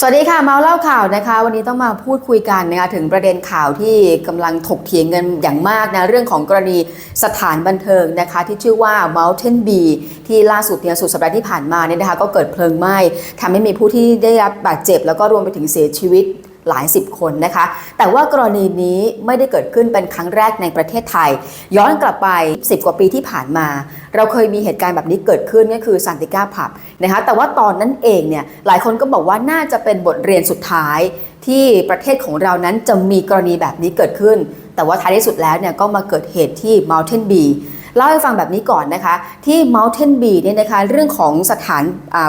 สวัสดีค่ะเมาเล่าข่าวนะคะ วันนี้ต้องมาพูดคุยกันนะคะถึงประเด็นข่าวที่กำลังถกเถียงกันอย่างมากนะเรื่องของกรณีสถานบันเทิงนะคะ ที่ชื่อว่า Mountain B ที่ล่าสุดเนี่ยสุดสัปดาห์ที่ผ่านมาเนี่ยนะคะ ก็เกิดเพลิงไหม้ทำให้มีผู้ที่ได้รับบาดเจ็บ แล้วก็รวมไปถึงเสียชีวิต หลายสิบคนนะคะ แต่ว่ากรณีนี้ไม่ได้เกิดขึ้นเป็นครั้งแรกในประเทศไทย ย้อนกลับไป 10 กว่าปีที่ผ่านมา เราเคยมีเหตุการณ์แบบนี้เกิดขึ้นก็คือซันติก้าผับนะคะแต่ว่าตอนนั้นเองเนี่ยหลายคนก็บอกว่าน่าจะเป็นบทเรียนสุดท้ายที่ประเทศของเรานั้นจะมีกรณีแบบนี้เกิดขึ้น แต่ว่าท้ายที่สุดแล้วเนี่ยก็มาเกิดเหตุที่ Mountain Bee เล่าให้ฟังแบบนี้ก่อนนะคะ ที่ Mountain Bee เนี่ยนะคะเรื่องของสถาน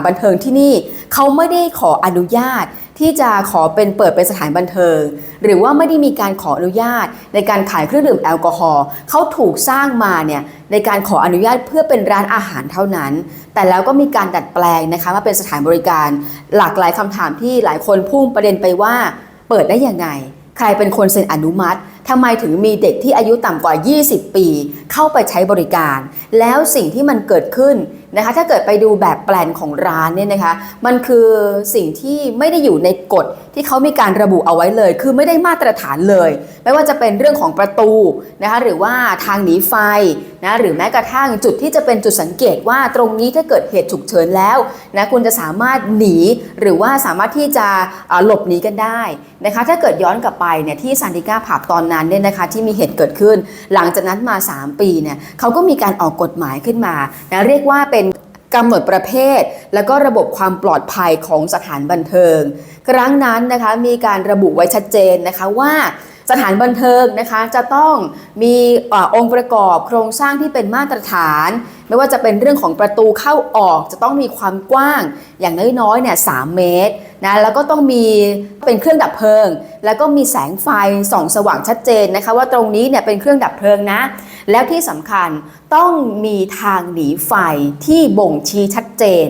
บันเทิงที่นี่เขาไม่ได้ขออนุญาตที่จะขอเป็นเปิดเป็นสถานบันเทิง หรือว่าไม่ได้มีการขออนุญาต ในการขายเครื่องดื่มแอลกอฮอล์เขาถูกสร้างมาเนี่ยในการขออนุญาตเพื่อเป็นร้านอาหารเท่านั้น แต่แล้วก็มีการดัดแปลงนะคะมาเป็นสถานบริการ หลากหลายคำถามที่หลายคนพุ่งประเด็นไปว่า เปิดได้ยังไง ใครเป็นคนเซ็นอนุมัติ ทำไมถึงมีเด็กที่อายุต่ำกว่า 20 ปี เข้าไปใช้บริการ แล้วสิ่งที่มันเกิดขึ้นนะคะ ถ้าเกิดไปดูแบบแปลนของร้านเนี่ยนะคะ มันคือสิ่งที่ไม่ได้อยู่ในกฎที่เขามีการระบุเอาไว้เลย คือไม่ได้มาตรฐานเลย ไม่ว่าจะเป็นเรื่องของประตูนะคะ หรือว่าทางหนีไฟนะหรือแม้กระทั่งจุดที่จะเป็นจุดสังเกตว่าตรงนี้ถ้าเกิดเหตุฉุกเฉินแล้วนะคุณจะสามารถหนีหรือว่าสามารถที่จะหลบหนีกันได้นะคะ ถ้าเกิดย้อนกลับไปเนี่ยที่ซันติก้าผับตอนนั้นเนี่ยนะคะที่มีเหตุเกิดขึ้น หลังจากนั้นมา 3 ปีเนี่ยเขาก็มีการออกกฎฎหมายขึ้นมานะเรียกว่าเป็นกำหนดประเภท แล้วก็ระบบความปลอดภัยของสถานบันเทิง ครั้งนั้นนะคะมีการระบุไว้ชัดเจนนะคะว่าสถานบันเทิงนะคะจะต้องมีอองค์ประกอบโครงสร้างที่เป็นมาตรฐาน ไม่ว่าจะเป็นเรื่องของประตูเข้าออกจะต้องมีความกว้างอย่างน้อยๆเนี่ยสเมตรนะแล้วก็ต้องมีเป็นเครื่องดับเพลิง แล้วก็มีแสงไฟส่องสว่างชัดเจนนะคะ ว่าตรงนี้เนี่ยเป็นเครื่องดับเพลิงนะ แล้วที่สำคัญต้องมีทางหนีไฟที่บ่งชี้ชัดเจน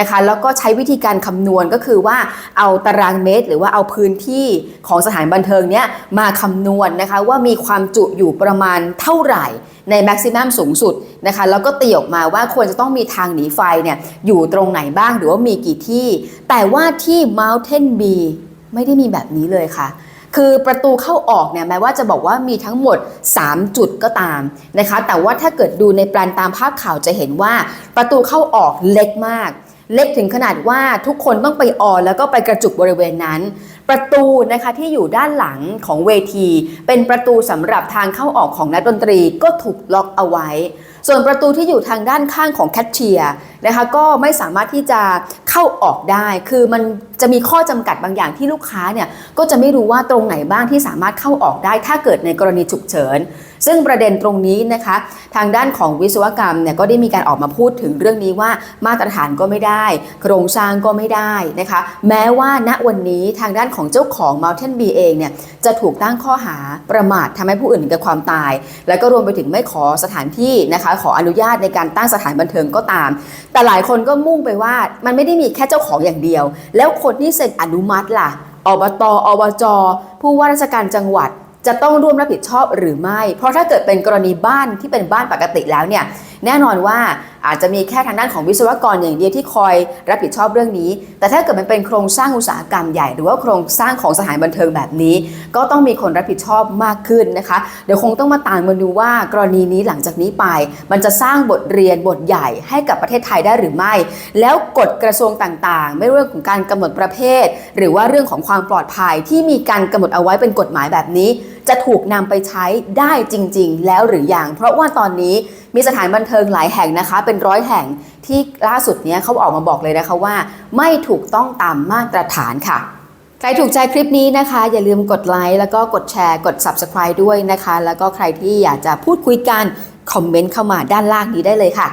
นะคะแล้วก็ใช้วิธีการคำนวณก็คือว่าเอาตารางเมตร หรือว่าเอาพื้นที่ของสถานบันเทิงเนี้ยมาคำนวณนะคะว่ามีความจุอยู่ประมาณเท่าไหร่ในแม็กซิมัมสูงสุดนะคะแล้วก็ตีออกมาว่าควรจะต้องมีทางหนีไฟเนี่ยอยู่ตรงไหนบ้างหรือว่ามีกี่ที่ แต่ว่าที่ Mountain B ไม่ได้มีแบบนี้เลยค่ะ คือประตูเข้าออกเนี่ยแม้ว่าจะบอกว่ามีทั้งหมด 3 จุดก็ตามนะคะ แต่ว่าถ้าเกิดดูในแปลนตามภาพข่าวจะเห็นว่าประตูเข้าออกเล็กมาก เล็กถึงขนาดว่าทุกคนต้องไปออนแล้วก็ไปกระจุกบริเวณนั้น ประตูนะคะที่อยู่ด้านหลังของเวที เป็นประตูสำหรับทางเข้าออกของนักดนตรีก็ถูกล็อกเอาไว้ ส่วนประตูที่อยู่ทางด้านข้างของแคชเชียร์นะคะก็ไม่สามารถที่จะเข้าออกได้ คือมันจะมีข้อจำกัดบางอย่างที่ลูกค้าเนี่ยก็จะไม่รู้ว่าตรงไหนบ้างที่สามารถเข้าออกได้ถ้าเกิดในกรณีฉุกเฉิน ซึ่งประเด็นตรงนี้นะคะ ทางด้านของวิศวกรรมเนี่ยก็ได้มีการออกมาพูดถึงเรื่องนี้ว่ามาตรฐานก็ไม่ได้ โครงสร้างก็ไม่ได้นะคะ แม้ว่าณวันนี้ทางด้านของเจ้าของ Mountain B เองเนี่ยจะถูกตั้งข้อหาประมาททำให้ผู้อื่นถึงแก่ความตาย แล้วก็รวมไปถึงไม่ขอสถานที่นะคะ ขออนุญาตในการตั้งสถานบันเทิงก็ตาม แต่หลายคนก็มุ่งไปว่ามันไม่ได้มีแค่เจ้าของอย่างเดียว แล้วคนที่เซ็นอนุมัติล่ะอบตอบจผู้ว่าราชการจังหวัด จะต้องร่วมรับผิดชอบหรือไม่ เพราะถ้าเกิดเป็นกรณีบ้านที่เป็นบ้านปกติแล้วเนี่ยแน่นอนว่าอาจจะมีแค่ทางด้านของวิศวกรอย่างเดียวที่คอยรับผิดชอบเรื่องนี้ แต่ถ้าเกิดมันเป็นโครงสร้างอุตสาหกรรมใหญ่ หรือว่าโครงสร้างของสถานบันเทิงแบบนี้ ก็ต้องมีคนรับผิดชอบมากขึ้นนะคะ เดี๋ยวคงต้องมาตามมาดูว่ากรณีนี้หลังจากนี้ไป มันจะสร้างบทเรียนบทใหญ่ให้กับประเทศไทยได้หรือไม่ แล้วกฎกระทรวงต่างๆ ไม่เรื่องของการกำหนดประเภท หรือว่าเรื่องของความปลอดภัยที่มีการกำหนดเอาไว้เป็นกฎหมายแบบนี้ จะถูกนำไปใช้ได้จริง ๆ แล้วหรือยัง เพราะว่าตอนนี้มีสถานบันเทิงหลายแห่งนะคะ เป็นร้อยแห่งที่ล่าสุดเนี้ยเขาออกมาบอกเลยนะคะว่า ไม่ถูกต้องตามมาตรฐานค่ะใครถูกใจคลิปนี้นะคะ อย่าลืมกดไลค์แล้วก็กดแชร์กด Subscribe ด้วยนะคะ แล้วก็ใครที่อยากจะพูดคุยกัน คอมเมนต์เข้ามาด้านล่างนี้ได้เลยค่ะ